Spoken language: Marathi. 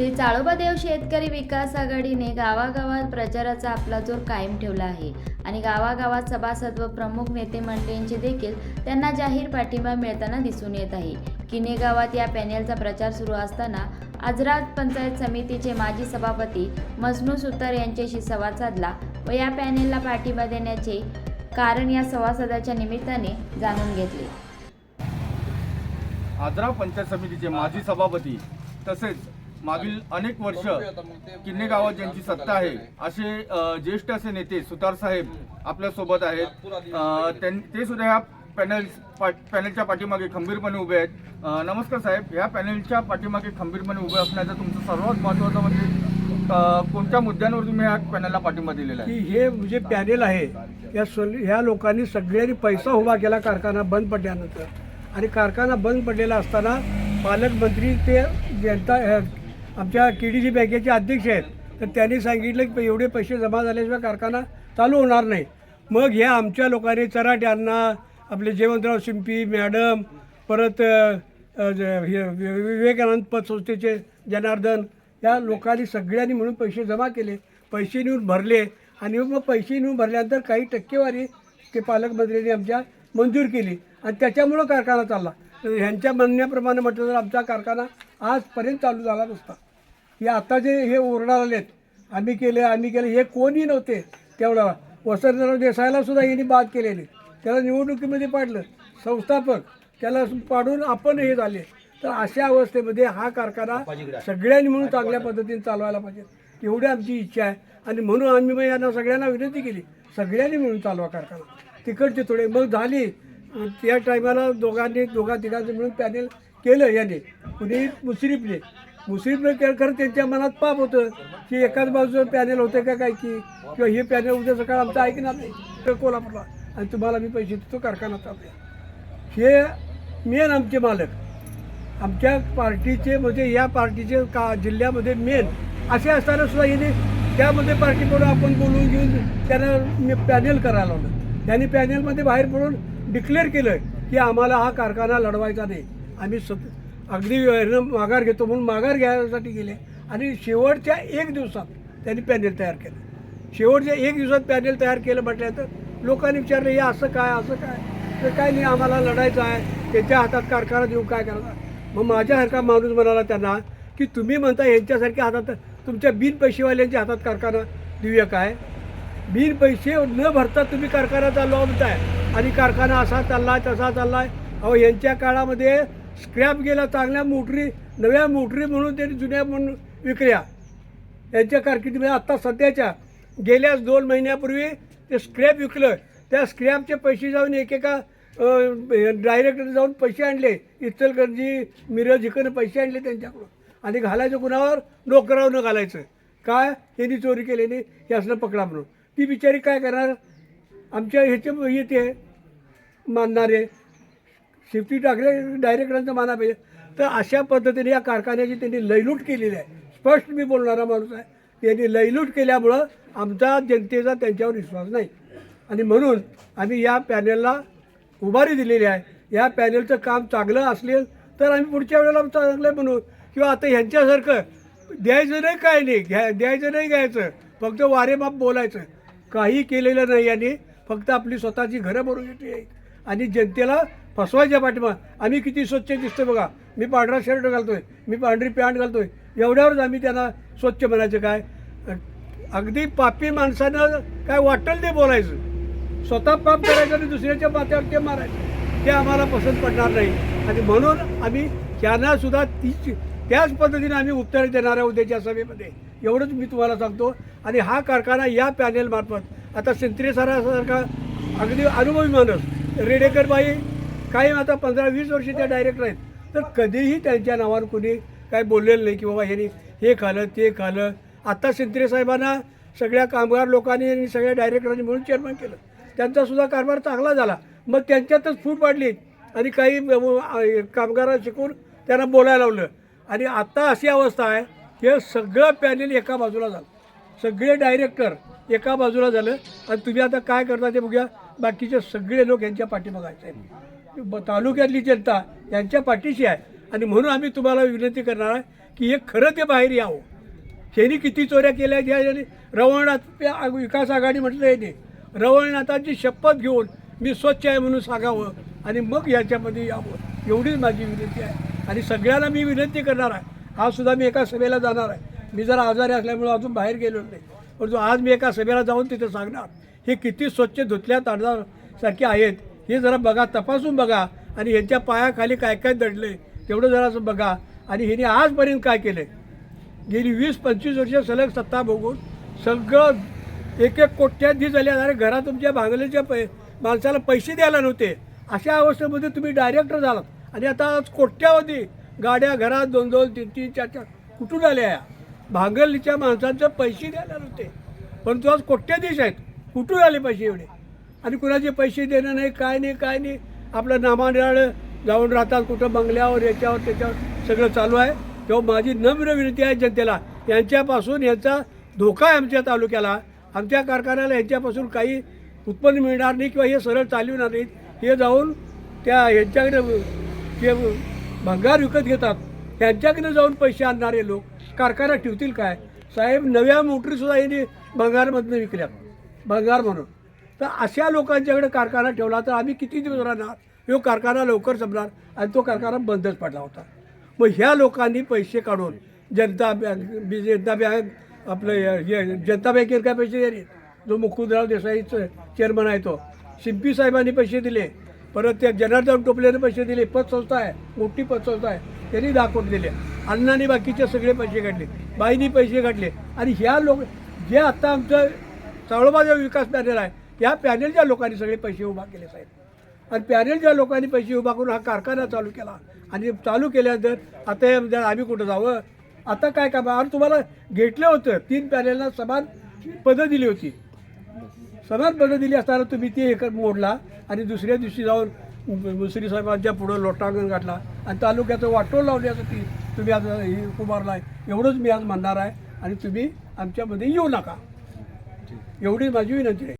श्री चाळोबादेव शेतकरी विकास आघाडीने गावागावात प्रचाराचा आपला जोर कायम ठेवला आहे. आणि गावागावात सभासद व प्रमुख नेते मंडळींचे देखील त्यांना जाहीर पाठिंबा मिळताना दिसून येत आहे. किने गावात या पॅनेलचा प्रचार सुरू असताना आजरात पंचायत समितीचे माजी सभापती मजनू सुतार यांच्याशी संवाद साधला व या पॅनेलला पाठिंबा देण्याचे कारण या सभासदाच्या निमित्ताने जाणून घेतले. आजरा पंचायत समितीचे माजी सभापती तसेच मागील अनेक वर्ष किन्ने गावात ज्यांची सत्ता आहे असे ज्येष्ठ असे नेते सुतार साहेब आपल्यासोबत आहेत. ते सुद्धा ह्या पॅनल पा- पॅनलच्या पाठीमागे खंबीरपणे उभे आहेत. नमस्कार साहेब. ह्या पॅनलच्या पाठीमागे खंबीरपणे उभे असण्याचं तुमचं सर्वात महत्त्वाचं म्हणजे कोणत्या मुद्द्यांवर तुम्ही ह्या पॅनलला पाठिंबा दिलेला की हे जे पॅनेल आहे या सोल ह्या लोकांनी सगळ्यांनी पैसा उभा केला कारखाना बंद पडल्यानंतर. आणि कारखाना बंद पडलेला असताना पालकमंत्री ते जनता आमच्या के डी जी बँकेचे अध्यक्ष आहेत. तर त्यांनी सांगितलं की एवढे पैसे जमा झाल्याशिवाय कारखाना चालू होणार नाही. मग ह्या आमच्या लोकांनी चराट्यांना आपले जयवंतराव शिंपी मॅडम परत हे विवेकानंद पतसंस्थेचे जनार्दन या लोकांनी सगळ्यांनी म्हणून पैसे जमा केले. पैसे नेऊन भरले आणि मग पैसे नेऊन भरल्यानंतर काही टक्केवारी ते पालकमंत्र्यांनी आमच्या मंजूर केली. आणि त्याच्यामुळं कारखाना चालला. ह्यांच्या म्हणण्याप्रमाणे म्हटलं तर आमचा कारखाना आजपर्यंत चालू झाला नसता. हे आता जे हे ओरडा आलेत आम्ही केले आम्ही केले हे कोणी नव्हते तेवढा. वसंतराव देसाईला सुद्धा यांनी बाद केलेले. त्याला निवडणुकीमध्ये पाडलं. संस्थापक त्याला पाडून आपण हे झाले. तर अशा अवस्थेमध्ये हा कारखाना सगळ्यांनी म्हणून चांगल्या पद्धतीने चालवायला पाहिजे. एवढी आमची इच्छा आहे. आणि म्हणून आम्ही मग यांना सगळ्यांना विनंती केली. सगळ्यांनी मिळून चालवा कारखाना. तिकडचे थोडे मग झाली. त्या टायमाला दोघांनी दोघा तिघांचं मिळून पॅनेल केलं याने. कुणी मुश्रीफने. मुसरीफने केलं खरं त्यांच्या मनात पाप होतं की एकाच बाजूचं पॅनेल होतं का काय की किंवा हे पॅनेल उद्या सकाळ आमचं ऐकणार नाही तर कोल्हापूरला. आणि तुम्हाला मी पैसे देतो कारखाना चालू हे मेन आमचे मालक. आमच्या पार्टीचे म्हणजे या पार्टीचे का जिल्ह्यामध्ये मेन. असे असताना सुद्धा यांनी त्यामध्ये पार्टीकडून आपण बोलून घेऊन त्यांना पॅनेल करायला लावलं. त्यांनी पॅनेलमध्ये बाहेर पडून डिक्लेअर केलं की आम्हाला हा कारखाना लढवायचा नाही. आम्ही सत अगदी माघार घेतो म्हणून माघार घ्यायसाठी गेले. आणि शेवटच्या एक दिवसात त्यांनी पॅनेल तयार केलं. शेवटच्या एक दिवसात पॅनेल तयार केलं म्हटल्यानंतर लोकांनी विचारलं हे असं काय असं काय? तर काय नाही आम्हाला लढायचं आहे. त्याच्या हातात कारखाना देऊ काय करायचा मग माझ्यासारखा माणूस म्हणाला त्यांना की तुम्ही म्हणता यांच्यासारख्या हातात तुमच्या बिन पैसेवाल्यांच्या हातात कारखाना देऊया काय? बिन पैसे न भरता तुम्ही कारखाना चालू म्हणताय. आणि कारखाना असा चाललाय तसा चालला आहे अहो यांच्या काळामध्ये स्क्रॅप गेला चांगल्या मोटरी नव्या मोटरी म्हणून त्यांनी जुन्या म्हणून विकल्या यांच्या कारकिर्दीमध्ये आत्ता सध्याच्या गेल्याच दोन महिन्यापूर्वी ते स्क्रॅप विकलं. त्या स्क्रॅपचे पैसे जाऊन एकेका डायरेक्टर जाऊन पैसे आणले. इचलकरंजी मिरज इकडनं पैसे आणले त्यांच्याकडून. आणि घालायचं कुणावर? नोकरावर घालायचं. काय? यांनी चोरी केल्याने यासनं पकडा म्हणून. ती बिचारी काय करणार? आमच्या ह्याचे येते मानणारे शिफ्टी टाकले डायरेक्टरांचं माना पाहिजे. तर अशा पद्धतीने या कारखान्याची त्यांनी लयलूट केलेली आहे. स्पष्ट मी बोलणारा माणूस आहे. त्यांनी लयलूट केल्यामुळं आमचा जनतेचा त्यांच्यावर विश्वास नाही. आणि म्हणून आम्ही या पॅनेलला उभारी दिलेली आहे. या पॅनेलचं काम चांगलं असेल तर आम्ही पुढच्या वेळेला चांगलं म्हणू किंवा आता ह्यांच्यासारखं द्यायचं नाही काय नाही. घ्या द्यायचं नाही घ्यायचं. फक्त वारेमाप बोलायचं. काही केलेलं नाही यांनी. फक्त आपली स्वतःची घरं भरून घेतली आणि जनतेला फसवायच्या पाठीमा आम्ही किती स्वच्छ दिसतो बघा. मी पांढरा शर्ट घालतोय मी पांढरी पॅन्ट घालतोय. एवढ्यावरच आम्ही त्यांना स्वच्छ म्हणायचं काय? अगदी पापी माणसानं काय वाटेल ते बोलायचं. स्वतः पाप करायचं आणि दुसऱ्याच्या माथ्यावर ते मारायचं. ते आम्हाला पसंत पडणार नाही. आणि म्हणून आम्ही त्यांनासुद्धा तीच त्याच पद्धतीने आम्ही उत्तर देणार आहे उद्याच्या सभेमध्ये. एवढंच मी तुम्हाला सांगतो. आणि हा कारखाना या पॅनेलमार्फत आता सेंत्रे सरासारखा अगदी अनुभवी माणूस रेडेकर बाई काही आता पंधरा वीस वर्ष त्या डायरेक्टर आहेत. तर कधीही त्यांच्या नावावर कुणी काय बोललेलं नाही की बाबा ह्यांनी हे खालं ते खालं आत्ता सिंत्रे साहेबांना सगळ्या कामगार लोकांनी आणि सगळ्या डायरेक्टरांनी म्हणून चेअरमॅन केलं. त्यांचासुद्धा कारभार चांगला झाला. मग त्यांच्यातच फूट पाडली आणि काही कामगारांना शिकून त्यांना बोलायला लावलं. आणि आत्ता अशी अवस्था आहे हे सगळं पॅनेल एका बाजूला झालं. सगळे डायरेक्टर एका बाजूला झालं. आणि तुम्ही आता काय करता ते बघूया. बाकीचे सगळे लोक यांच्या पाठीमागायचे आहेत ब- तालुक्यातली जनता यांच्या पाठीशी आहे. आणि म्हणून आम्ही तुम्हाला विनंती करणार आहे की हे खरं ते बाहेर यावं त्यांनी हो. किती चोऱ्या केल्या ज्या रवळनाथ विकास आघाडी म्हटलं याने रवळनाथांची शपथ घेऊन मी स्वच्छ आहे म्हणून सांगावं आणि मग याच्यामध्ये यावं. एवढीच माझी विनंती आहे. आणि सगळ्यांना मी विनंती करणार आहे. आज सुद्धा मी एका सभेला जाणार आहे. मी जरा आजारी असल्यामुळे अजून बाहेर गेलो नाही. परंतु आज मी एका सभेला जाऊन तिथे सांगणार हे किती स्वच्छ धुतल्या तांदळासारखे आहेत हे जरा बघा तपासून बघा. आणि यांच्या पायाखाली काय काय दडले तेवढं जरासं बघा. आणि ह्याने आजपर्यंत काय केलं गेली वीस पंचवीस वर्ष सलग सत्ता भोगून सगळं एक एक कोट्याधी झाले. अरे घरात तुमच्या भांगलेच्या पै माणसाला पैसे द्यायला नव्हते. अशा अवस्थेमध्ये तुम्ही डायरेक्टर झालात. आणि आता आज कोट्यावधी गाड्या घरात दोन दोन तीन तीन चार चार कुठून आल्या या? भांगलीच्या माणसांचे पैसे द्यायला होते. परंतु आज कोट्याधीश आहेत. कुठून आले पैसे एवढे? आणि कुणाचे पैसे देणं नाही काय नाही काय नाही. आपलं नामानिराळं जाऊन राहतात कुठं बंगल्यावर याच्यावर त्याच्यावर सगळं चालू आहे. तेव्हा माझी नम्र विनंती आहे जनतेला यांच्यापासून यांचा धोका आहे आमच्या तालुक्याला. आमच्या कारखान्याला यांच्यापासून काही उत्पन्न मिळणार नाही किंवा हे सरळ चालविणार नाहीत. हे जाऊन त्या यांच्याकडे जे भंगार विकत घेतात त्यांच्याकडे जाऊन पैसे आणणारे लोक कारखाना ठेवतील काय? साहेब नव्या मोटरीसुद्धा यांनी भंगारमधनं विकल्या. भंगार म्हणून. तर अशा लोकांच्याकडे कारखाना ठेवला तर आम्ही किती दिवस राहणार? ह्यो कारखाना लवकर संपणार आणि तो कारखाना बंदच पडला होता. मग ह्या लोकांनी पैसे काढून जनता बँक बी- जनता बँक आपलं हे जनता बँकेत काय पैसे दिले? जो मुकुंदराव देसाईचं चेअरमन आहे तो. शिंपी साहेबांनी पैसे दिले. परत त्या जनार्दन टोपलेने पैसे दिले. पतसंस्था आहे. मोठी पतसंस्था आहे. त्यांनी दाखवून दिले. अण्णांनी बाकीचे सगळे पैसे काढले. बाईंनी पैसे काढले. आणि ह्या लोक जे आता आमचं चावळोबा विकास पॅनल आहे या पॅनलच्या लोकांनी सगळे पैसे उभा केले साहेब. आणि पॅनलच्या लोकांनी पैसे उभा करून हा कारखाना चालू केला. आणि चालू केल्यानंतर आता म्हणजे आम्ही कुठं जावं? आता काय काम आणि तुम्हाला घेतलं होतं. तीन पॅनलला समान पदं दिली होती. समान पदं दिली असताना तुम्ही ते एक मोडला आणि दुसऱ्या दिवशी जाऊन मुसरी साहेबांच्या पुढं लोटांगण घातला आणि तालुक्याचं वाटोळ लावण्यासाठी तुम्ही आज हे उभारला आहे एवढंच मी आज म्हणणार आहे आणि तुम्ही आमच्यामध्ये येऊ नका. एवढी माझी विनंती आहे.